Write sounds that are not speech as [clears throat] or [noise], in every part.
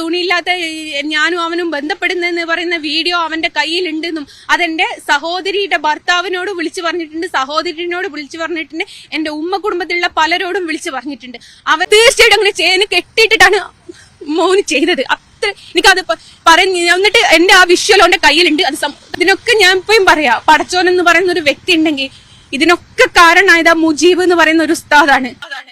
തുണിയില്ലാത്ത ഞാനും അവനും ബന്ധപ്പെടുന്നെന്ന് പറയുന്ന വീഡിയോ അവന്റെ കയ്യിലുണ്ടെന്നും അതെന്റെ സഹോദരിയുടെ ഭർത്താവിനോട് വിളിച്ചു പറഞ്ഞിട്ടുണ്ട് സഹോദരിനോട് വിളിച്ചു പറഞ്ഞിട്ടുണ്ട് എന്റെ ഉമ്മ കുടുംബത്തിലുള്ള പലരോടും വിളിച്ചു പറഞ്ഞിട്ടുണ്ട്. അവൻ തീർച്ചയായിട്ടും അങ്ങനെ ചെയ്യുന്ന കെട്ടിയിട്ടിട്ടാണ് മോന് ചെയ്തത്. അത്ര എനിക്കത് പറഞ്ഞ് എന്നിട്ട് എന്റെ ആ വിഷ്വൽ അവന്റെ കയ്യിലുണ്ട്. അത് അതിനൊക്കെ ഞാൻ ഇപ്പോഴും പറയാ പടച്ചോൻ എന്ന് പറയുന്ന ഒരു വ്യക്തി ഉണ്ടെങ്കിൽ ഇതിനൊക്കെ കാരണമായത് ആ മുജീബ് എന്ന് പറയുന്ന ഒരു ഉസ്താദാണ്. അതാണ്.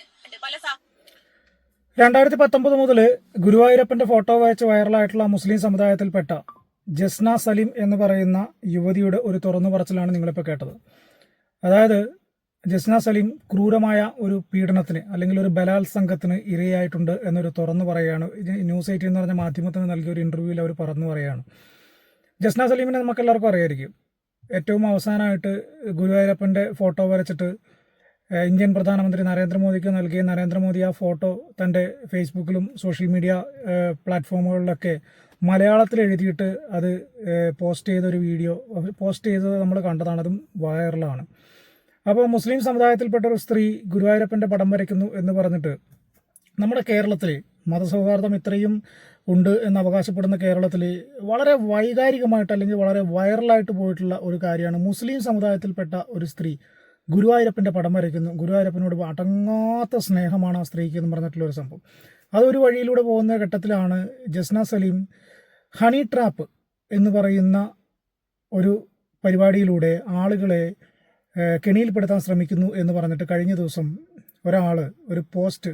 രണ്ടായിരത്തി പത്തൊമ്പത് മുതൽ ഗുരുവായൂരപ്പന്റെ ഫോട്ടോ വായിച്ച് വൈറലായിട്ടുള്ള മുസ്ലിം സമുദായത്തിൽപ്പെട്ട ജസ്ന സലീം എന്ന് പറയുന്ന യുവതിയുടെ ഒരു തുറന്നു പറച്ചിലാണ് നിങ്ങളിപ്പോൾ കേട്ടത്. അതായത് ജസ്ന സലീം ക്രൂരമായ ഒരു പീഡനത്തിന് അല്ലെങ്കിൽ ഒരു ബലാത്സംഗത്തിന് ഇരയായിട്ടുണ്ട് എന്നൊരു തുറന്നു പറയുകയാണ്. ന്യൂസ് എയ്റ്റീൻ എന്ന് പറഞ്ഞ മാധ്യമത്തിന് നൽകിയ ഒരു ഇന്റർവ്യൂവിൽ അവർ പറഞ്ഞു പറയുകയാണ്. ജസ്ന സലീമിനെ നമുക്ക് എല്ലാവർക്കും അറിയായിരിക്കും. ഏറ്റവും അവസാനമായിട്ട് ഗുരുവായൂരപ്പന്റെ ഫോട്ടോ വരച്ചിട്ട് ഇന്ത്യൻ പ്രധാനമന്ത്രി നരേന്ദ്രമോദിക്ക് നൽകിയ നരേന്ദ്രമോദി ആ ഫോട്ടോ തന്റെ ഫേസ്ബുക്കിലും സോഷ്യൽ മീഡിയ പ്ലാറ്റ്ഫോമുകളിലൊക്കെ മലയാളത്തിൽ എഴുതിയിട്ട് അത് പോസ്റ്റ് ചെയ്ത ഒരു വീഡിയോ പോസ്റ്റ് ചെയ്തത് നമ്മൾ കണ്ടതാണ് അതും വൈറലാണ്. അപ്പോൾ മുസ്ലിം സമുദായത്തിൽപ്പെട്ട ഒരു സ്ത്രീ ഗുരുവായൂരപ്പന്റെ പടം വരയ്ക്കുന്നു എന്ന് പറഞ്ഞിട്ട് നമ്മുടെ കേരളത്തിൽ മതസൗഹാർദ്ദം ഇത്രയും ഉണ്ട് എന്ന് അവകാശപ്പെടുന്ന കേരളത്തിൽ വളരെ വൈകാരികമായിട്ട് അല്ലെങ്കിൽ വളരെ വൈറലായിട്ട് പോയിട്ടുള്ള ഒരു കാര്യമാണ് മുസ്ലിം സമുദായത്തിൽപ്പെട്ട ഒരു സ്ത്രീ ഗുരുവായൂരപ്പന്റെ പടം വരയ്ക്കുന്നു. ഗുരുവായൂരപ്പനോട് അടങ്ങാത്ത സ്നേഹമാണ് ആ സ്ത്രീക്ക് എന്ന് പറഞ്ഞിട്ടുള്ള ഒരു സംഭവം. അതൊരു വഴിയിലൂടെ പോകുന്ന ഘട്ടത്തിലാണ് ജസ്ന സലീം ഹണി ട്രാപ്പ് എന്ന് പറയുന്ന ഒരു പരിപാടിയിലൂടെ ആളുകളെ കെണിയിൽപ്പെടുത്താൻ ശ്രമിക്കുന്നു എന്ന് പറഞ്ഞിട്ട് കഴിഞ്ഞ ദിവസം ഒരാൾ ഒരു പോസ്റ്റ്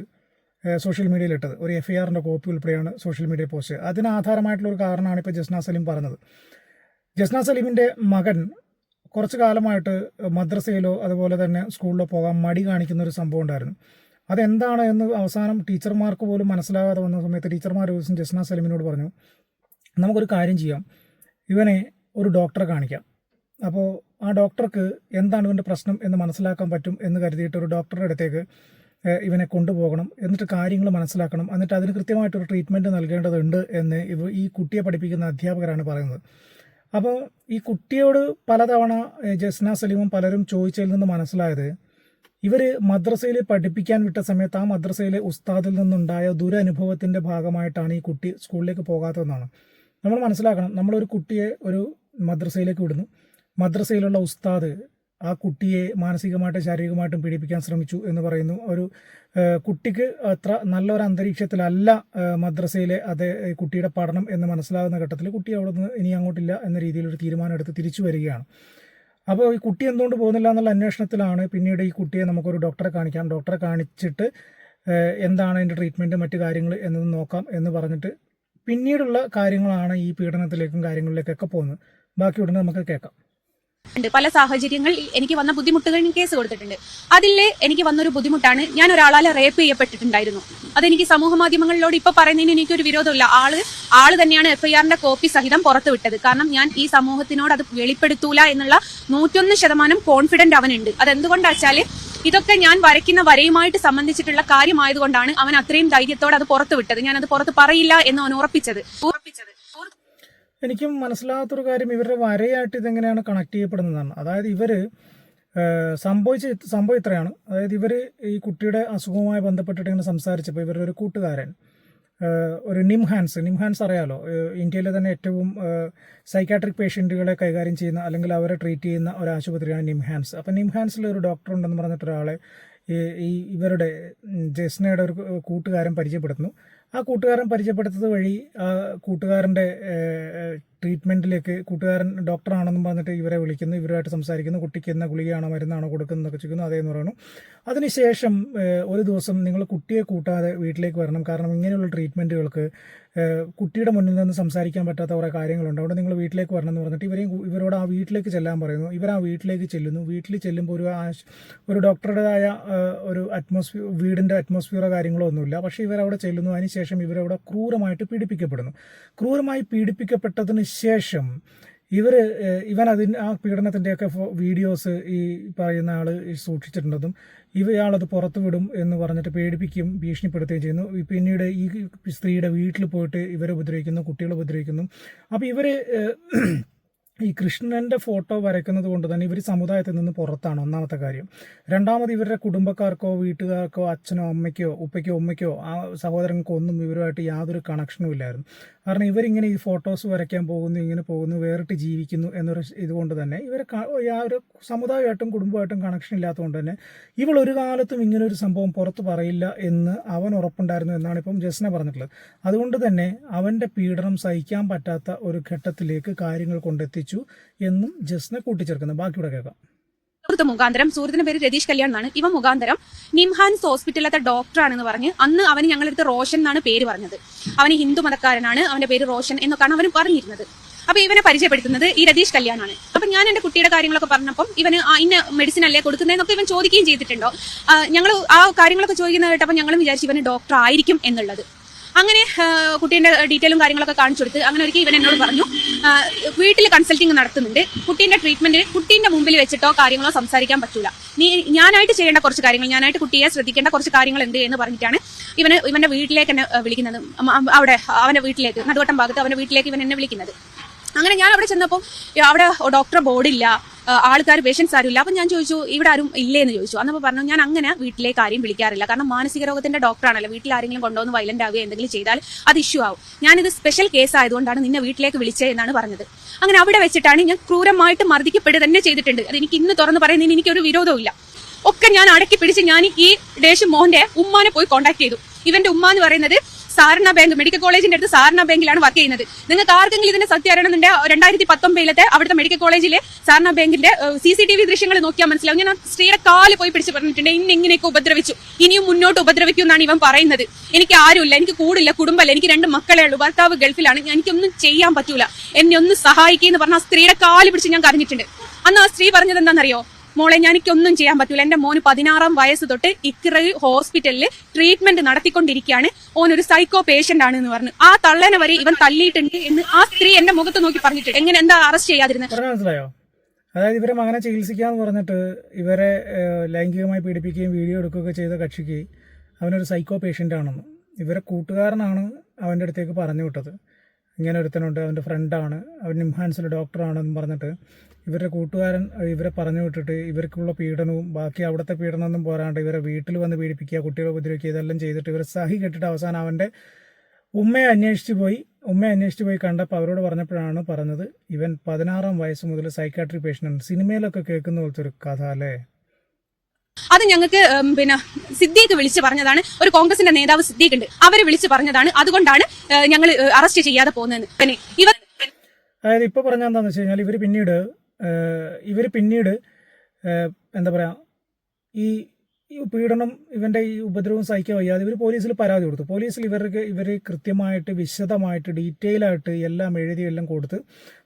സോഷ്യൽ മീഡിയയിൽ ഇട്ടത് ഒരു എഫ് ഐ ആറിന്റെ കോപ്പി ഉൾപ്പെടെയാണ് സോഷ്യൽ മീഡിയ പോസ്റ്റ്. അതിന് ആധാരമായിട്ടുള്ള ഒരു കാരണമാണ് ഇപ്പോൾ ജസ്ന സലീം പറഞ്ഞത്. ജസ്ന സലീമിന്റെ മകൻ കുറച്ച് കാലമായിട്ട് മദ്രസയിലോ അതുപോലെ തന്നെ സ്കൂളിലോ പോകാൻ മടി കാണിക്കുന്ന ഒരു സംഭവം ഉണ്ടായിരുന്നു. അതെന്താണ് എന്ന് അവസാനം ടീച്ചർമാർക്ക് പോലും മനസ്സിലാകാതെ വന്ന സമയത്ത് ടീച്ചർമാർ ഒരു ദിവസം ജസ്ന സലീമിനോട് പറഞ്ഞു നമുക്കൊരു കാര്യം ചെയ്യാം. ഇവനെ ഒരു ഡോക്ടറെ കാണിക്കാം. അപ്പോൾ ആ ഡോക്ടർക്ക് എന്താണ് ഇവന്റെ പ്രശ്നം എന്ന് മനസ്സിലാക്കാൻ പറ്റും എന്ന് കരുതിയിട്ട് ഒരു ഡോക്ടറുടെ അടുത്തേക്ക് ഇവനെ കൊണ്ടുപോകണം. എന്നിട്ട് കാര്യങ്ങൾ മനസ്സിലാക്കണം. എന്നിട്ട് അതിന് കൃത്യമായിട്ടൊരു ട്രീറ്റ്മെന്റ് നൽകേണ്ടതുണ്ട് എന്ന് ഇവ ഈ കുട്ടിയെ പഠിപ്പിക്കുന്ന അധ്യാപകരാണ് പറയുന്നത്. അപ്പോൾ ഈ കുട്ടിയോട് പലതവണ ജസ്ന സലീമും പലരും ചോദിച്ചതിൽ നിന്ന് മനസ്സിലായത് ഇവർ മദ്രസയിൽ പഠിപ്പിക്കാൻ വിട്ട സമയത്ത് ആ മദ്രസയിലെ ഉസ്താദിൽ നിന്നുണ്ടായ ദുരനുഭവത്തിന്റെ ഭാഗമായിട്ടാണ് ഈ കുട്ടി സ്കൂളിലേക്ക് പോകാത്തതെന്നാണ്. നമ്മൾ മനസ്സിലാക്കണം നമ്മളൊരു കുട്ടിയെ ഒരു മദ്രസയിലേക്ക് വിടുന്നു. മദ്രസയിലുള്ള ഉസ്താദ് ആ കുട്ടിയെ മാനസികമായിട്ടും ശാരീരികമായിട്ടും പീഡിപ്പിക്കാൻ ശ്രമിച്ചു എന്ന് പറയുന്നു. ഒരു കുട്ടിക്ക് അത്ര നല്ലൊരു അന്തരീക്ഷത്തിലല്ല മദ്രസയിലെ അതേ കുട്ടിയുടെ പഠനം എന്ന് മനസ്സിലാകുന്ന ഘട്ടത്തിൽ കുട്ടി അവിടെ നിന്ന് ഇനി അങ്ങോട്ടില്ല എന്ന രീതിയിൽ ഒരു തീരുമാനം എടുത്ത് തിരിച്ചു വരികയാണ്. അപ്പോൾ ഈ കുട്ടി എന്തുകൊണ്ട് പോകുന്നില്ല എന്നുള്ള അന്വേഷണത്തിലാണ് പിന്നീട് ഈ കുട്ടിയെ നമുക്കൊരു ഡോക്ടറെ കാണിക്കാം. ഡോക്ടറെ കാണിച്ചിട്ട് എന്താണ് അതിന്റെ ട്രീറ്റ്മെന്റ് മറ്റു കാര്യങ്ങൾ എന്നത് നോക്കാം എന്ന് പറഞ്ഞിട്ട് പിന്നീടുള്ള കാര്യങ്ങളാണ് ഈ പീഡനത്തിലേക്കും കാര്യങ്ങളിലേക്കൊക്കെ പോകുന്നത്. ബാക്കി ഉടനെ നമുക്ക് കേൾക്കാം. ഉണ്ട്. പല സാഹചര്യങ്ങളിൽ എനിക്ക് വന്ന ബുദ്ധിമുട്ടുകൾ കേസ് കൊടുത്തിട്ടുണ്ട്. അതിൽ എനിക്ക് വന്നൊരു ബുദ്ധിമുട്ടാണ്. ഞാൻ ഒരാളെ റേപ്പ് ചെയ്യപ്പെട്ടിട്ടുണ്ടായിരുന്നു. അതെനിക്ക് സമൂഹ മാധ്യമങ്ങളിലോട് ഇപ്പൊ പറയുന്നതിന് എനിക്കൊരു വിരോധമില്ല. ആൾ ആൾ തന്നെയാണ് എഫ്ഐആറിന്റെ കോപ്പി സഹിതം പുറത്തുവിട്ടത്. കാരണം ഞാൻ ഈ സമൂഹത്തിനോട് അത് വെളിപ്പെടുത്തൂല എന്നുള്ള നൂറ്റൊന്ന് ശതമാനം കോൺഫിഡന്റ് അവനുണ്ട്. അതെന്തുകൊണ്ടാച്ചാൽ ഇതൊക്കെ ഞാൻ വരയ്ക്കുന്ന വരയുമായിട്ട് സംബന്ധിച്ചിട്ടുള്ള കാര്യമായതുകൊണ്ടാണ് അവൻ അത്രയും ധൈര്യത്തോടെ അത് പുറത്തുവിട്ടത്. ഞാൻ അത് പുറത്ത് പറയില്ല എന്ന് അവൻ ഉറപ്പിച്ചത്. ഉറപ്പിച്ചത്. എനിക്കും മനസ്സിലാകാത്തൊരു കാര്യം ഇവരുടെ വരയായിട്ട് ഇതെങ്ങനെയാണ് കണക്ട് ചെയ്യപ്പെടുന്നതാണ്. അതായത് ഇവർ സംഭവിച്ച സംഭവം ഇത്രയാണ്. അതായത് ഇവർ ഈ കുട്ടിയുടെ അസുഖവുമായി ബന്ധപ്പെട്ടിട്ട് ഇങ്ങനെ സംസാരിച്ചപ്പോൾ ഇവരുടെ ഒരു കൂട്ടുകാരൻ ഒരു നിംഹാൻസ് നിംഹാൻസ് അറിയാലോ? ഇന്ത്യയിലെ തന്നെ ഏറ്റവും സൈക്കാട്രിക് പേഷ്യന്റുകളെ കൈകാര്യം ചെയ്യുന്ന അല്ലെങ്കിൽ അവരെ ട്രീറ്റ് ചെയ്യുന്ന ഒരു ആശുപത്രിയാണ് നിംഹാൻസ് അപ്പം നിംഹാൻസിൽ ഒരു ഡോക്ടർ ഉണ്ടെന്ന് പറഞ്ഞിട്ട് ഒരാളെ ഈ ഇവരുടെ ജസ്നയുടെ ഒരു കൂട്ടുകാരൻ പരിചയപ്പെടുത്തുന്നു. ആ കൂട്ടുകാരൻ പരിചയപ്പെടുത്തത് വഴി ആ കൂട്ടുകാരന്റെ ട്രീറ്റ്മെന്റിലേക്ക് കൂട്ടുകാരൻ ഡോക്ടറാണെന്നും പറഞ്ഞിട്ട് ഇവരെ വിളിക്കുന്നു ഇവരുമായിട്ട് സംസാരിക്കുന്നു കുട്ടിക്ക് എന്ന ഗുളികയാണോ മരുന്നാണോ കൊടുക്കുന്നതൊക്കെ ചോദിക്കുന്നു അതേന്ന് പറയുന്നു അതിനുശേഷം ഒരു ദിവസം നിങ്ങൾ കുട്ടിയെ കൂട്ടാതെ വീട്ടിലേക്ക് വരണം. കാരണം ഇങ്ങനെയുള്ള ട്രീറ്റ്മെന്റുകൾക്ക് കുട്ടിയുടെ മുന്നിൽ നിന്ന് സംസാരിക്കാൻ പറ്റാത്ത കുറേ കാര്യങ്ങളുണ്ട്. അവിടെ നിങ്ങൾ വീട്ടിലേക്ക് വരണം എന്ന് പറഞ്ഞിട്ട് ഇവരെയും ഇവരോട് ആ വീട്ടിലേക്ക് ചെല്ലാൻ പറയുന്നു. ഇവർ ആ വീട്ടിലേക്ക് ചെല്ലുന്നു. വീട്ടിൽ ചെല്ലുമ്പോൾ ഒരു ഒരു ഡോക്ടറുടേതായ ഒരു അറ്റ്മോസ്ഫിയർ വീടിന്റെ അറ്റ്മോസ്ഫിയറോ കാര്യങ്ങളോ ഒന്നുമില്ല. പക്ഷേ ഇവരവിടെ ചെല്ലുന്നു. അതിനുശേഷം ഇവരവിടെ ക്രൂരമായിട്ട് പീഡിപ്പിക്കപ്പെടുന്നു. ക്രൂരമായി പീഡിപ്പിക്കപ്പെട്ടതിന് ശേഷം ഇവർ ഇവൻ അതിന് ആ പീഡനത്തിന്റെയൊക്കെ വീഡിയോസ് ഈ പറയുന്ന ആൾ സൂക്ഷിച്ചിട്ടുണ്ടെന്നും ഇവയാളത് പുറത്തു വിടും എന്ന് പറഞ്ഞിട്ട് പേടിപ്പിക്കുകയും ഭീഷണിപ്പെടുത്തുകയും ചെയ്യുന്നു. പിന്നീട് ഈ സ്ത്രീയുടെ വീട്ടിൽ പോയിട്ട് ഇവരെ ഉപദ്രവിക്കുന്നു കുട്ടികളെ ഉപദ്രവിക്കുന്നു. അപ്പോൾ ഇവർ ഈ കൃഷ്ണന്റെ ഫോട്ടോ വരയ്ക്കുന്നത് കൊണ്ട് തന്നെ ഇവർ സമുദായത്തിൽ നിന്ന് പുറത്താണ് ഒന്നാമത്തെ കാര്യം. രണ്ടാമത് ഇവരുടെ കുടുംബക്കാർക്കോ വീട്ടുകാർക്കോ അച്ഛനോ അമ്മയ്ക്കോ ഉപ്പയ്ക്കോ ഉമ്മയ്ക്കോ ആ സഹോദരങ്ങൾക്കോ ഒന്നും ഇവരുമായിട്ട് യാതൊരു കണക്ഷനും ഇല്ലായിരുന്നു. കാരണം ഇവരിങ്ങനെ ഈ ഫോട്ടോസ് വരയ്ക്കാൻ പോകുന്നു ഇങ്ങനെ പോകുന്നു വേറിട്ട് ജീവിക്കുന്നു എന്നൊരു ഇതുകൊണ്ട് തന്നെ ഇവർ ഒരു സമുദായമായിട്ടും കുടുംബമായിട്ടും കണക്ഷൻ ഇല്ലാത്തതുകൊണ്ട് തന്നെ ഇവൾ ഒരു കാലത്തും ഇങ്ങനെ ഒരു സംഭവം പുറത്ത് പറയില്ല എന്ന് അവൻ ഉറപ്പുണ്ടായിരുന്നു എന്നാണ് ഇപ്പം ജസ്ന പറഞ്ഞിട്ടുള്ളത്. അതുകൊണ്ട് തന്നെ അവന്റെ പീഡനം സഹിക്കാൻ പറ്റാത്ത ഒരു ഘട്ടത്തിലേക്ക് കാര്യങ്ങൾ കൊണ്ടെത്തിച്ചു എന്നും ജസ്ന കൂട്ടിച്ചേർക്കുന്നു. ബാക്കിയുടെ കേൾക്കാം. സുഹൃത്ത് മുഖാന്തരം സുഹൃത്തിന്റെ പേര് രതീഷ് കല്യാൺ എന്നാണ് ഇവ മുഖാന്തരം നിംഹാൻസ് ഹോസ്പിറ്റലിലത്തെ ഡോക്ടറാണെന്ന് പറഞ്ഞ് അന്ന് അവന് ഞങ്ങളെടുത്ത് റോഷൻ എന്നാണ് പേര് പറഞ്ഞത്. അവന് ഹിന്ദു മതക്കാരനാണ് അവന്റെ പേര് റോഷൻ എന്നൊക്കെയാണ് അവന് പറഞ്ഞിരുന്നത്. അപ്പൊ ഇവനെ പരിചയപ്പെടുത്തുന്നത് ഈ രതീഷ് കല്യാണാണ്. അപ്പൊ ഞാൻ എന്റെ കുട്ടിയുടെ കാര്യങ്ങളൊക്കെ പറഞ്ഞപ്പോൾ ഇവന് ഇന്ന മെഡിസിൻ അല്ലേ കൊടുക്കുന്നതെന്നൊക്കെ ഇവൻ ചോദിക്കുകയും ചെയ്തിട്ടുണ്ടോ? ഞങ്ങൾ ആ കാര്യങ്ങളൊക്കെ ചോദിക്കുന്നത് കേട്ടപ്പോൾ ഞങ്ങളും വിചാരിച്ചു ഇവന് ഡോക്ടർ ആയിരിക്കും എന്നുള്ളത്. അങ്ങനെ കുട്ടീന്റെ ഡീറ്റെയിലും കാര്യങ്ങളൊക്കെ കാണിച്ചു കൊടുത്ത് അങ്ങനെ ഒരിക്കൽ ഇവൻ എന്നോട് പറഞ്ഞു. വീട്ടിൽ കൺസൾട്ടിങ് നടത്തുന്നുണ്ട്. കുട്ടീന്റെ ട്രീറ്റ്മെന്റിന് കുട്ടീന്റെ മുമ്പിൽ വെച്ചിട്ടോ കാര്യങ്ങളോ സംസാരിക്കാൻ പറ്റൂല. നീ ഞാനായിട്ട് ചെയ്യേണ്ട കുറച്ച് കാര്യങ്ങൾ ഞാനായിട്ട് കുട്ടിയെ ശ്രദ്ധിക്കേണ്ട കുറച്ച് കാര്യങ്ങൾ ഉണ്ട് എന്ന് പറഞ്ഞിട്ടാണ് ഇവന് ഇവന്റെ വീട്ടിലേക്ക് എന്നെ വിളിക്കുന്നത്. അവിടെ അവന്റെ വീട്ടിലേക്ക് നടുവട്ടം ഭാഗത്ത് അവന്റെ വീട്ടിലേക്ക് ഇവൻ എന്നെ വിളിക്കുന്നത്. അങ്ങനെ ഞാൻ അവിടെ ചെന്നപ്പോൾ അവിടെ ഡോക്ടറെ ബോർഡില്ല ആൾക്കാർ പേഷ്യൻസ് ആരും ഇല്ല അപ്പം ഞാൻ ചോദിച്ചു ഇവിടെ ആരും ഇല്ലേ എന്ന് ചോദിച്ചു. അന്നപ്പോൾ പറഞ്ഞു ഞാൻ അങ്ങനെ വീട്ടിലേക്ക് ആരെയും വിളിക്കാറില്ല. കാരണം മാനസിക രോഗത്തിന്റെ ഡോക്ടറാണല്ലോ വീട്ടിൽ ആരെങ്കിലും കൊണ്ടുവന്ന് വയലന്റ് ആവുക എന്തെങ്കിലും ചെയ്താൽ അത് ഇഷ്യൂ ആവും. ഞാനിത് സ്പെഷ്യൽ കേസ് ആയതുകൊണ്ടാണ് നിന്നെ വീട്ടിലേക്ക് വിളിച്ചത് എന്നാണ് പറഞ്ഞത്. അങ്ങനെ അവിടെ വെച്ചിട്ടാണ് ഞാൻ ക്രൂരമായിട്ട് മർദ്ദിക്കപ്പെട്ട് തന്നെ ചെയ്തിട്ടുണ്ട്. അത് എനിക്ക് ഇന്ന് തുറന്ന് പറയുന്നതിന് എനിക്കൊരു വിരോധവും ഇല്ല. ഒക്കെ ഞാൻ അടക്കി പിടിച്ച് ഞാൻ ഈ ഡേഷ് മോഹന്റെ ഉമ്മാനെ പോയി കോൺടാക്ട് ചെയ്തു. ഇവന്റെ ഉമ്മ എന്ന് പറയുന്നത് സാരണ ബാങ്ക് മെഡിക്കൽ കോളേജിന്റെ അടുത്ത് സാരണ ബാങ്കിലാണ് വർക്ക് ചെയ്യുന്നത്. നിങ്ങൾക്ക് ആർക്കെങ്കിലും ഇതിന്റെ സത്യം അറിയണമെന്നുണ്ടെങ്കിൽ രണ്ടായിരത്തി പത്തൊമ്പതിലത്തെ അവിടുത്തെ മെഡിക്കൽ കോളേജിലെ സാരണ ബാങ്കിന്റെ സി സി ടി വി ദൃശ്യങ്ങൾ നോക്കിയാൽ മനസ്സിലാവും. ഞാൻ സ്ത്രീയുടെ കാൽ പോയി പിടിച്ച് പറഞ്ഞിട്ടുണ്ട്. ഇന്ന് ഇങ്ങനെയൊക്കെ ഉപദ്രവിച്ചു. ഇനിയും മുന്നോട്ട് ഉപദ്രവിക്കും എന്നാണ് ഇവൻ പറയുന്നത്. എനിക്ക് ആരുമില്ല. എനിക്ക് കൂടില്ല കുടുംബമല്ല എനിക്ക് രണ്ട് മക്കളെ ഉള്ളൂ. ഭർത്താവ് ഗൾഫിലാണ്. എനിക്കൊന്നും ചെയ്യാൻ പറ്റൂല. എന്നെ ഒന്ന് സഹായിക്കുന്ന പറഞ്ഞ ആ സ്ത്രീയുടെ കാൽ പിടിച്ച് ഞാൻ കരഞ്ഞിട്ടുണ്ട്. അന്ന് ആ സ്ത്രീ പറഞ്ഞത് എന്താണെന്നറിയോ? മോളെ ഞാൻ എനിക്കൊന്നും ചെയ്യാൻ പറ്റൂല. എന്റെ മോന് പതിനാറാം വയസ്സ് തൊട്ട് ഇക്ര ഹോസ്പിറ്റലിൽ ട്രീറ്റ്മെന്റ് നടത്തിക്കൊണ്ടിരിക്കുകയാണ്. ഓൻ ഒരു സൈക്കോ പേഷ്യന്റ് ആണ് എന്ന് പറഞ്ഞു. ആ തള്ളനെ വരെ ഇവൻ തള്ളിയിട്ടുണ്ട് എന്ന് ആ സ്ത്രീ എന്റെ മുഖത്ത് നോക്കി പറഞ്ഞിട്ട് എങ്ങനെ എന്താ അറസ്റ്റ് ചെയ്യാതിരുന്നത് മനസ്സിലായോ? അതായത് ഇവരെ മകനെ ചികിത്സിക്കാന്ന് പറഞ്ഞിട്ട് ഇവരെ ലൈംഗികമായി പീഡിപ്പിക്കുകയും വീഡിയോ എടുക്കുകയൊക്കെ ചെയ്ത കക്ഷിക്ക് അവനൊരു സൈക്കോ പേഷ്യന്റ് ആണെന്ന്. ഇവരെ കൂട്ടുകാരനാണ് അവന്റെ അടുത്തേക്ക് പറഞ്ഞു വിട്ടത്. ഇങ്ങനെ ഒരുത്തനുണ്ട് അവന്റെ ഫ്രണ്ടാണ് അവൻ നിംഹാൻസിലെ ഡോക്ടറാണെന്ന് പറഞ്ഞിട്ട് ഇവരുടെ കൂട്ടുകാരൻ ഇവരെ പറഞ്ഞു വിട്ടിട്ട് ഇവർക്കുള്ള പീഡനവും ബാക്കി അവിടുത്തെ പീഡനമൊന്നും പോരാണ്ട് ഇവരെ വീട്ടിൽ വന്ന് പീഡിപ്പിക്കുക കുട്ടികളെ ഉപദ്രവിക്കുക ഇതെല്ലാം ചെയ്തിട്ട് ഇവരെ സഹി കെട്ടിട്ട് അവസാനം അവന്റെ ഉമ്മയെ അന്വേഷിച്ച് പോയി. ഉമ്മയെ അന്വേഷിച്ച് പോയി കണ്ടപ്പോൾ അവരോട് പറഞ്ഞപ്പോഴാണ് പറഞ്ഞത് ഇവൻ പതിനാറാം വയസ്സ് മുതൽ സൈക്കാട്രി പേഷ്യന്റ് സിനിമയിലൊക്കെ കേൾക്കുന്ന പോലത്തെ ഒരു കഥ അല്ലേ? അത് ഞങ്ങൾക്ക് പിന്നെ സിദ്ദീഖ് വിളിച്ച് പറഞ്ഞതാണ്. ഒരു കോൺഗ്രസിന്റെ നേതാവ് സിദ്ദീഖ് ഉണ്ട് അവർ വിളിച്ച് പറഞ്ഞതാണ്. അതുകൊണ്ടാണ് ഞങ്ങൾ അറസ്റ്റ് ചെയ്യാതെ പോകുന്നത് പിന്നെ ഇവർ അതായത് ഇപ്പൊ പറഞ്ഞ എന്താണെന്ന് വെച്ച് കഴിഞ്ഞാൽ ഇവർ പിന്നീട് ഇവർ പിന്നീട് എന്താ പറയാ ഈ ഈ പീഡനം ഇവന്റെ ഈ ഉപദ്രവം സഹിക്കാൻ വയ്യാതെ ഇവർ പോലീസിൽ പരാതി കൊടുത്തു. പോലീസിൽ ഇവർക്ക് ഇവർ കൃത്യമായിട്ട് വിശദമായിട്ട് ഡീറ്റെയിൽ ആയിട്ട് എല്ലാം എഴുതി എല്ലാം കൊടുത്ത്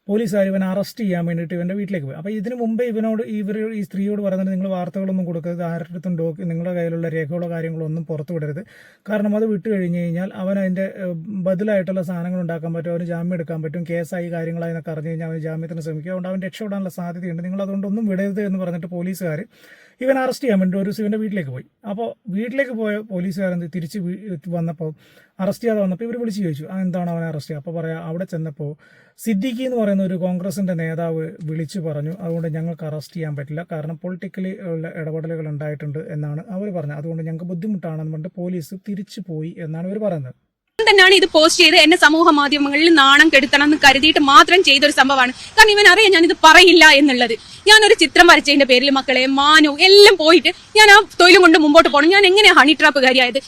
പോലീസുകാർ ഇവനെ അറസ്റ്റ് ചെയ്യാൻ വേണ്ടിയിട്ട് ഇവന്റെ വീട്ടിലേക്ക് പോയി. അപ്പോൾ ഇതിന് മുമ്പേ ഇവനോട് ഇവർ ഈ സ്ത്രീയോട് പറയുന്നത് നിങ്ങൾ വാർത്തകളൊന്നും കൊടുക്കരുത് ആരുടെ അടുത്തും ഡോക്ക് നിങ്ങളുടെ കയ്യിലുള്ള രേഖകളോ കാര്യങ്ങളോ ഒന്നും പുറത്തു വിടരുത്. കാരണം അത് വിട്ടു കഴിഞ്ഞ് കഴിഞ്ഞാൽ അവൻ അതിന്റെ ബദലായിട്ടുള്ള സാധനങ്ങൾ ഉണ്ടാക്കാൻ പറ്റും അവന് ജാമ്യം എടുക്കാൻ പറ്റും കേസായി കാര്യങ്ങളായി എന്നൊക്കെ അറിഞ്ഞു കഴിഞ്ഞാൽ അവന് ജാമ്യത്തിന് ശ്രമിക്കുക അതുകൊണ്ട് അവൻ രക്ഷപ്പെടാനുള്ള സാധ്യതയുണ്ട്. നിങ്ങൾ അതുകൊണ്ടൊന്നും വിടരുത് എന്ന് പറഞ്ഞിട്ട് പോലീസുകാർ ഇവൻ അറസ്റ്റ് ചെയ്യാൻ വേണ്ടി ഒരു ദിവസം ഇവന്റെ വീട്ടിലേക്ക് പോയി. അപ്പോൾ വീട്ടിലേക്ക് പോയ പോലീസുകാരൻ തിരിച്ച് വന്നപ്പോൾ അറസ്റ്റ് ചെയ്യാതെ വന്നപ്പോൾ ഇവർ വിളിച്ച് ചോദിച്ചു എന്താണ് അവനെ അറസ്റ്റ് ചെയ്യുക? അപ്പോൾ പറയാം അവിടെ ചെന്നപ്പോൾ സിദ്ദിഖി എന്ന് പറയുന്ന ഒരു കോൺഗ്രസിന്റെ നേതാവ് വിളിച്ചു പറഞ്ഞു. അതുകൊണ്ട് ഞങ്ങൾക്ക് അറസ്റ്റ് ചെയ്യാൻ പറ്റില്ല. കാരണം പൊളിറ്റിക്കലി ഉള്ള ഇടപെടലുകൾ ഉണ്ടായിട്ടുണ്ട് എന്നാണ് അവർ പറഞ്ഞത്. അതുകൊണ്ട് ഞങ്ങൾക്ക് ബുദ്ധിമുട്ടാണെന്ന് പറഞ്ഞിട്ട് പോലീസ് തിരിച്ചു പോയി എന്നാണ് ഇവർ പറയുന്നത്. തന്നെയാണ് ഇത് പോസ്റ്റ് ചെയ്ത് എന്നെ സമൂഹ മാധ്യമങ്ങളിൽ നാണം കെടുത്തണം എന്ന് കരുതിയിട്ട് മാത്രം ചെയ്തൊരു സംഭവമാണ്. കാരണം ഇവൻ അറിയാം ഞാൻ ഇത് പറയില്ല എന്നുള്ളത്. ഞാനൊരു ചിത്രം വരച്ചതിന്റെ പേരിൽ മക്കളെ മാനോ എല്ലാം പോയിട്ട് ഞാൻ ആ തൊഴിലും കൊണ്ട് മുമ്പോട്ട് പോകണം ഞാൻ എങ്ങനെയാണ് ഹണി ട്രാപ്പ് കാര്യമായത്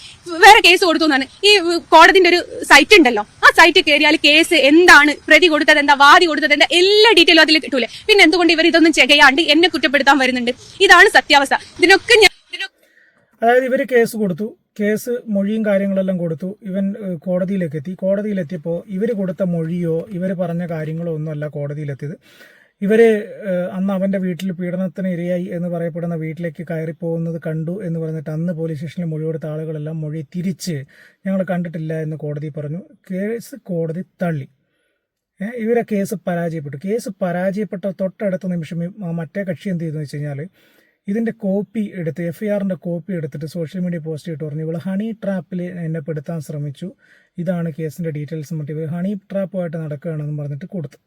വേറെ കേസ് കൊടുത്തു എന്നാണ്. ഈ കോടതിന്റെ ഒരു സൈറ്റ് ഉണ്ടല്ലോ. ആ സൈറ്റ് കയറിയാൽ കേസ് എന്താണ്? പ്രതി കൊടുത്തത് എന്താ? വാദി കൊടുത്തത് എന്താ? എല്ലാ ഡീറ്റെയിലും അതിൽ കിട്ടൂലേ. പിന്നെ എന്തുകൊണ്ട് ഇവർ ഇതൊന്നും ചെയ്യാണ്ട് എന്നെ കുറ്റപ്പെടുത്താൻ വരുന്നുണ്ട്? ഇതാണ് സത്യാവസ്ഥ. ഇതിനൊക്കെ അതായത് ഇവർ കേസ് കൊടുത്തു. കേസ് മൊഴിയും കാര്യങ്ങളെല്ലാം കൊടുത്തു. ഇവൻ കോടതിയിലേക്ക് എത്തി കോടതിയിലെത്തിയപ്പോൾ ഇവർ കൊടുത്ത മൊഴിയോ ഇവർ പറഞ്ഞ കാര്യങ്ങളോ ഒന്നുമല്ല കോടതിയിലെത്തിയത്. ഇവർ അന്ന് അവന്റെ വീട്ടിൽ പീഡനത്തിന് ഇരയായി എന്ന് പറയപ്പെടുന്ന വീട്ടിലേക്ക് കയറി പോകുന്നത് കണ്ടു എന്ന് പറഞ്ഞിട്ട് അന്ന് പോലീസ് സ്റ്റേഷനിൽ മൊഴി കൊടുത്ത ആളുകളെല്ലാം മൊഴി തിരിച്ച് ഞങ്ങൾ കണ്ടിട്ടില്ല എന്ന് കോടതി പറഞ്ഞു. കേസ് കോടതി തള്ളി. ഇവരെ കേസ് പരാജയപ്പെട്ടു. കേസ് പരാജയപ്പെട്ട തൊട്ടടുത്ത നിമിഷം മറ്റേ കക്ഷി എന്ത് ചെയ്തെന്ന് വെച്ച് കഴിഞ്ഞാൽ ഇതിന്റെ കോപ്പി എടുത്ത് എഫ് ഐ ആറിന്റെ കോപ്പി എടുത്തിട്ട് സോഷ്യൽ മീഡിയ പോസ്റ്റ് ചെയ്തിട്ട് പറഞ്ഞു ഇവൾ ഹണി ട്രാപ്പിൽ എന്നെ പെടുത്താൻ ശ്രമിച്ചു. ഇതാണ് കേസിന്റെ ഡീറ്റെയിൽസ് മറ്റേ ഇവർ ഹണി ട്രാപ്പുമായിട്ട് നടക്കുകയാണെന്ന് പറഞ്ഞിട്ട് കൊടുത്തു.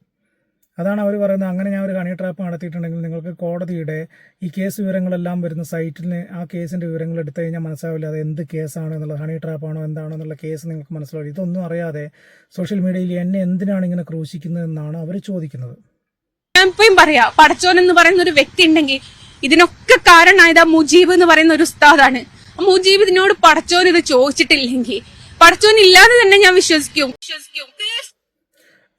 അതാണ് അവർ പറയുന്നത്. അങ്ങനെ ഞാൻ ഒരു ഹണി ട്രാപ്പ് നടത്തിയിട്ടുണ്ടെങ്കിൽ നിങ്ങൾക്ക് കോടതിയുടെ ഈ കേസ് വിവരങ്ങളെല്ലാം വരുന്ന സൈറ്റിന് ആ കേസിന്റെ വിവരങ്ങൾ എടുത്തു കഴിഞ്ഞാൽ മനസ്സിലാവില്ല അത് എന്ത് കേസാണ് എന്നുള്ളത്. ഹണി ട്രാപ്പാണോ എന്താണോ എന്നുള്ള കേസ് നിങ്ങൾക്ക് മനസ്സിലാവില്ല. ഇതൊന്നും അറിയാതെ സോഷ്യൽ മീഡിയയിൽ എന്നെ എന്തിനാണ് ഇങ്ങനെ ക്രൂശിക്കുന്നത് എന്നാണ് അവർ ചോദിക്കുന്നത്. ഞാൻ പറയാ പടച്ചോൻ എന്ന് പറയുന്ന ഒരു വ്യക്തി ഉണ്ടെങ്കിൽ ഇതിനൊക്കെ കാരണമായത് ആ മുജീബ് എന്ന് പറയുന്ന ഒരു ഉസ്താദാണ്. മുജീബ് ഇതിനോട് പടച്ചോൻ ഇത് ചോദിച്ചിട്ടില്ലെങ്കിൽ പടച്ചോൻ ഇല്ലാതെ തന്നെ ഞാൻ വിശ്വസിക്കും. വിശ്വസിക്കും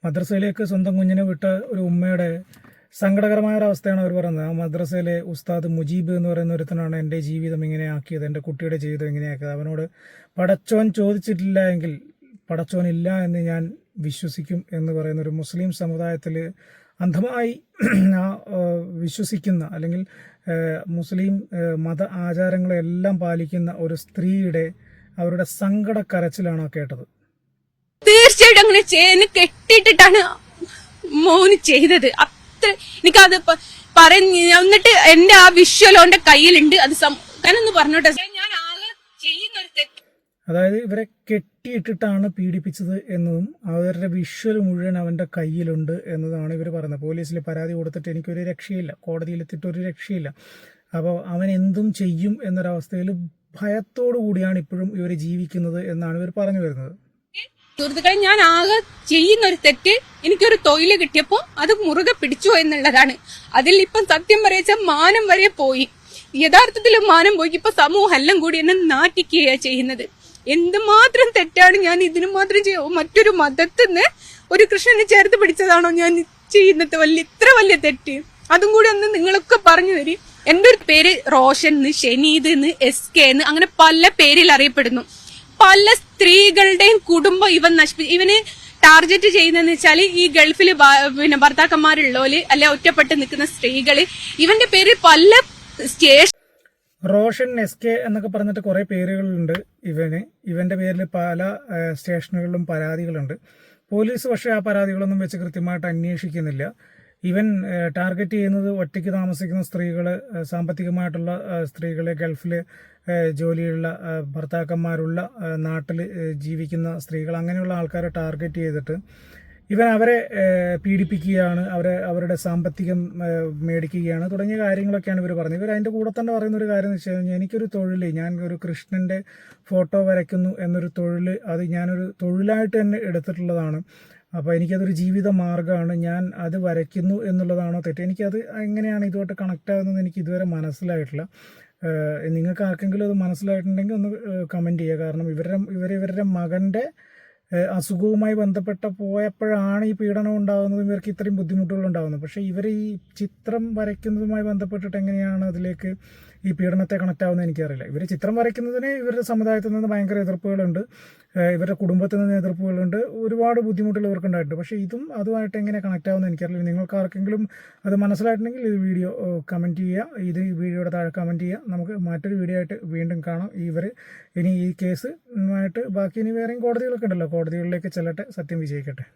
മദ്രസയിലേക്ക് സ്വന്തം കുഞ്ഞിനെ വിട്ട ഒരു ഉമ്മയുടെ സങ്കടകരമായ ഒരു അവസ്ഥയാണ് അവർ പറയുന്നത്. ആ മദ്രസയിലെ ഉസ്താദ് മുജീബ് എന്ന് പറയുന്ന ഒരുത്തനാണ് എന്റെ ജീവിതം ഇങ്ങനെ ആക്കിയത് എന്റെ കുട്ടിയുടെ ജീവിതം ഇങ്ങനെയാക്കിയത്. അവനോട് പടച്ചോൻ ചോദിച്ചിട്ടില്ല എങ്കിൽ പടച്ചോൻ ഇല്ല എന്ന് ഞാൻ വിശ്വസിക്കും എന്ന് പറയുന്ന ഒരു മുസ്ലിം സമുദായത്തിൽ അന്ധമായി [clears throat] വിശ്വസിക്കുന്ന അല്ലെങ്കിൽ മുസ്ലിം മത ആചാരങ്ങളെല്ലാം പാലിക്കുന്ന ഒരു സ്ത്രീയുടെ അവരുടെ സങ്കട കരച്ചിലാണ് കേട്ടത്. തീർച്ചയായിട്ടും അങ്ങനെ ചെയ്യുന്ന കെട്ടിയിട്ടിട്ടാണ് മോന് ചെയ്തത്. അത്ര എനിക്കത് പറഞ്ഞ് എന്നിട്ട് എന്റെ ആ വിഷ്വൽ കയ്യിലുണ്ട്. അത് ഞാനൊന്ന് പറഞ്ഞോട്ടെ. ഞാൻ അതായത് ഇവരെ കെട്ടിയിട്ടിട്ടാണ് പീഡിപ്പിച്ചത് എന്നതും അവരുടെ വിഷ്വൽ മുഴുവൻ അവന്റെ കയ്യിലുണ്ട് എന്നതാണ് ഇവർ പറയുന്നത്. പോലീസിൽ പരാതി കൊടുത്തിട്ട് എനിക്കൊരു രക്ഷയില്ല കോടതിയിലെത്തിയിട്ട് ഒരു രക്ഷയില്ല. അപ്പോൾ അവൻ എന്തും ചെയ്യും എന്നൊരവസ്ഥയിൽ ഭയത്തോടു കൂടിയാണ് ഇപ്പോഴും ഇവർ ജീവിക്കുന്നത് എന്നാണ് ഇവർ പറഞ്ഞു വരുന്നത്. സുഹൃത്തുക്കളെ ഞാൻ ആകെ ചെയ്യുന്ന ഒരു തെറ്റ് എനിക്കൊരു തൊഴിൽ കിട്ടിയപ്പോ അത് മുറുകെ പിടിച്ചു എന്നുള്ളതാണ്. അതിൽ ഇപ്പം സത്യം പറയച്ച മാനം വരെ പോയി. യഥാർത്ഥത്തിൽ മാനം പോയി. ഇപ്പൊ സമൂഹം എല്ലാം കൂടി എന്നെ നാട്ടിക്കുകയാണ് ചെയ്യുന്നത്. എന്തുമാത്രം തെറ്റാണ് ഞാൻ ഇതിനു മാത്രം ചെയ്യും മറ്റൊരു മതത്തിന്ന് ഒരു കൃഷ്ണനെ ചേർത്ത് പിടിച്ചതാണോ ഞാൻ ചെയ്യുന്നത് വലിയ ഇത്ര വലിയ തെറ്റ്. അതും കൂടി ഒന്ന് നിങ്ങളൊക്കെ പറഞ്ഞു തരും. എന്റെ ഒരു പേര് റോഷൻ എന്ന് ഷെനീദ് എന്ന് എസ് കെ എന്ന് അങ്ങനെ പല പേരിൽ അറിയപ്പെടുന്നു. പല സ്ത്രീകളുടെയും കുടുംബം ഇവൻ നശിപ്പി ഇവന് ടാർഗറ്റ് ചെയ്യുന്നതെന്ന് വെച്ചാൽ ഈ ഗൾഫിൽ പിന്നെ ഭർത്താക്കന്മാരുള്ളോൽ അല്ലെ ഒറ്റപ്പെട്ട് നിൽക്കുന്ന സ്ത്രീകൾ ഇവന്റെ പേര് പല സ്റ്റേഷൻ റോഷൻ എസ് കെ എന്നൊക്കെ പറഞ്ഞിട്ട് കുറേ പേരുകളുണ്ട് ഇവന്. ഇവന്റെ പേരിൽ പല സ്റ്റേഷനുകളിലും പരാതികളുണ്ട്. പോലീസ് പക്ഷേ ആ പരാതികളൊന്നും വെച്ച് കൃത്യമായിട്ട് അന്വേഷിക്കുന്നില്ല. ഇവൻ ടാർഗറ്റ് ചെയ്യുന്നത് ഒറ്റയ്ക്ക് താമസിക്കുന്ന സ്ത്രീകൾ സാമ്പത്തികമായിട്ടുള്ള സ്ത്രീകളെ ഗൾഫിൽ ജോലിയുള്ള ഭർത്താക്കന്മാരുള്ള നാട്ടിൽ ജീവിക്കുന്ന സ്ത്രീകൾ അങ്ങനെയുള്ള ആൾക്കാരെ ടാർഗറ്റ് ചെയ്തിട്ട് ഇവൻ അവരെ പീഡിപ്പിക്കുകയാണ് അവരെ അവരുടെ സാമ്പത്തികം മേടിക്കുകയാണ് തുടങ്ങിയ കാര്യങ്ങളൊക്കെയാണ് ഇവർ പറഞ്ഞത്. ഇവർ അതിന്റെ കൂടെ തന്നെ പറയുന്ന ഒരു കാര്യം എന്ന് വെച്ച് കഴിഞ്ഞാൽ എനിക്കൊരു തൊഴിൽ ഞാൻ ഒരു കൃഷ്ണന്റെ ഫോട്ടോ വരയ്ക്കുന്നു എന്നൊരു തൊഴിൽ അത് ഞാനൊരു തൊഴിലായിട്ട് തന്നെ എടുത്തിട്ടുള്ളതാണ്. അപ്പോൾ എനിക്കതൊരു ജീവിത മാർഗമാണ് ഞാൻ അത് വരയ്ക്കുന്നു എന്നുള്ളതാണോ തെറ്റ്? എനിക്കത് എങ്ങനെയാണ് ഇതുമായിട്ട് കണക്റ്റ് ആകുന്നത് എനിക്ക് ഇതുവരെ മനസ്സിലായിട്ടില്ല. നിങ്ങൾക്ക് ആർക്കെങ്കിലും അത് മനസ്സിലായിട്ടുണ്ടെങ്കിൽ ഒന്ന് കമന്റ് ചെയ്യുക. കാരണം ഇവരുടെ ഇവർ ഇവരുടെ മകന്റെ അസുഖവുമായി ബന്ധപ്പെട്ട പോയപ്പോഴാണ് ഈ പീഡനം ഉണ്ടാകുന്നത്. ഇവർക്ക് ഇത്രയും ബുദ്ധിമുട്ടുകൾ ഉണ്ടാകുന്നത്. പക്ഷേ ഇവർ ഈ ചിത്രം വരയ്ക്കുന്നതുമായി ബന്ധപ്പെട്ടിട്ട് എങ്ങനെയാണ് അതിലേക്ക് ഈ പീഡനത്തെ കണക്റ്റ് ആവുന്നത് എനിക്കറിയില്ല. ഇവർ ചിത്രം വരയ്ക്കുന്നതിന് ഇവരുടെ സമുദായത്തിൽ നിന്ന് ഭയങ്കര എതിർപ്പുകളുണ്ട്. ഇവരുടെ കുടുംബത്തിൽ നിന്ന് എതിർപ്പുകളുണ്ട്. ഒരുപാട് ബുദ്ധിമുട്ടുകൾ ഇവർക്ക് ഉണ്ടായിട്ടുണ്ട്. പക്ഷേ ഇതും അതുമായിട്ട് എങ്ങനെ കണക്റ്റ് ആവുന്നത് എനിക്കറിയില്ല. നിങ്ങൾക്ക് ആർക്കെങ്കിലും അത് മനസ്സിലായിട്ടുണ്ടെങ്കിൽ ഈ വീഡിയോ കമന്റ് ചെയ്യുക. ഇത് ഈ വീഡിയോയുടെ താഴെ കമന്റ് ചെയ്യുക. നമുക്ക് മറ്റൊരു വീഡിയോ ആയിട്ട് വീണ്ടും കാണാം. ഇവർ ഇനി ഈ കേസ് ആയിട്ട് ബാക്കി ഇനി വേറെയും കോടതികളൊക്കെ ഉണ്ടല്ലോ. കോടതികളിലേക്ക് ചെല്ലട്ടെ. സത്യം വിജയിക്കട്ടെ.